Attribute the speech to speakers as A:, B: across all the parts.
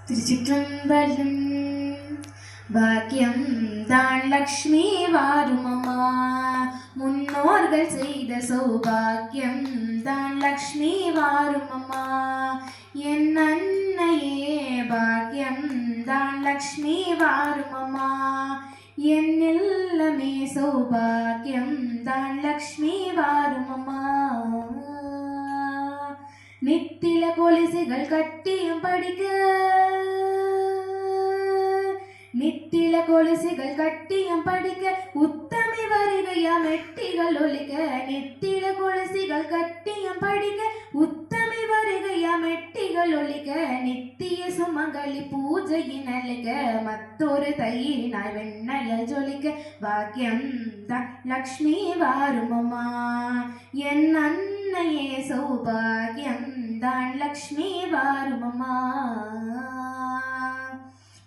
A: திருச்சிற்றம்பலம் பாக்கியம் தான் லக்ஷ்மி வாருமம்மா முன்னோர்கள் செய்த சௌபாக்கியம் தான் லக்ஷ்மி வாருமம்மா என் அன்னையே பாக்கியம் தான் லக்ஷ்மி வாருமம்மா என் எல்லாமே சௌபாக்கியம் தான் லக்ஷ்மி வாருமம்மா நித்தில கொலுசுகள் கட்டியும் படிக்க. நித்தில கொலுசுகள் கட்டியும் படிக்க. உத்தமி வருகையா மெட்டிகள் ஒலிக்க நித்தில கொலுசுகள் கட்டியும் படிக்க. உத்தமி வருகையா மெட்டிகள் ஒலிக்க நித்திய சுமங்கலி பூஜையின் அழுக மத்தொரு தயிரினாய் வெண்ணையல் ஜொலிக்க. பாக்கியம் தான் லக்ஷ்மி வாருமம்மா என் அன்னையே சௌபாகியம் தான் லக்ஷ்மி வாருமம்மா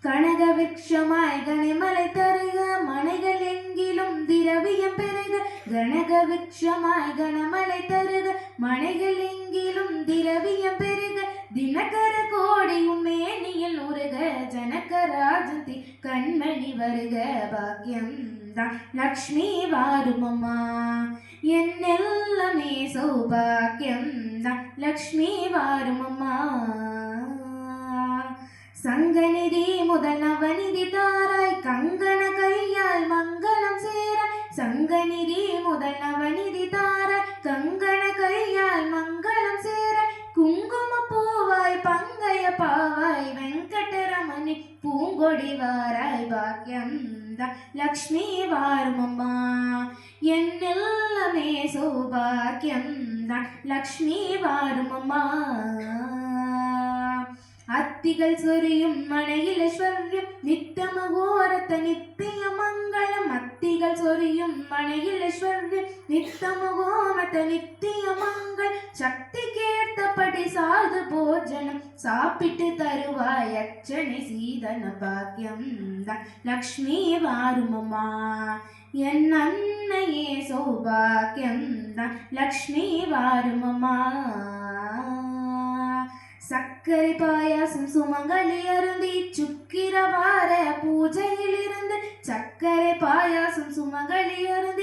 A: கனக விக்ஷமாய் கனிமலை தருக மனைகள் எங்கிலும் திரவியம் பெருக கனக விக்ஷமாய் கனமலை தருக மனைகள் எங்கிலும் திரவியம் பெருக தினகர கோடி உண்மேனியில் உருக ஜனகராஜந்தி கண்மணி வருக பாக்கியம் தான் லக்ஷ்மி வாருமம்மா என் எல்லாமே சௌபாக்கியம் தான் லக்ஷ்மி வாருமம்மா. சங்கநிதி முதல் தாராய் கங்கண கையால் மங்களம் சேர. சங்கநிதி முதல் தாராய் கங்கண கையால் மங்களம் சேர. குங்கும பூவாய் பங்கைய பாவாய் வெங்கடரமணி பூங்கொடி வாராய். பாக்கியம் தான் லக்ஷ்மி வாருமம்மா. எல்லாமே சௌபாக்கியம் தான். லக்ஷ்மி வாருமம்மா அத்திகள் சொரியும் மனையில் ஐஸ்வர்யம் நித்தமகோரத்த நித்திய மங்களம். அத்திகள் சொரியும் மனையில் ஐஸ்வர்யம் நித்தமகோரத்த நித்திய மங்கள். சக்தி கேட்டபடி சாது போஜனம் சாப்பிட்டு தருவாய் அச்சனை சீதன பாக்கியம் தான் லக்ஷ்மி வாருமம்மா என் அன்னையே சௌபாக்கியம் தான். லக்ஷ்மி வாருமம்மா. சர்க்கரை பாயாசம் சுமங்கலி அருந்தி சுக்கிரவார பூஜையில் இருந்து சர்க்கரை பாயாசம் சுமங்கலி அருந்தி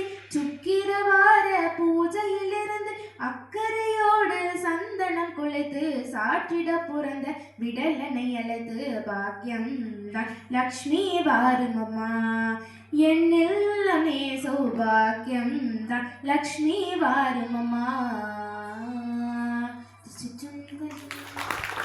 A: அழைத்து சாற்றிட பிறந்த விடலனை அழைத்து பாக்கியம் தான். லக்ஷ்மி வாருமம்மா என்னெல்லாமே சௌபாக்கியம் தான். லக்ஷ்மி வாருமம்மா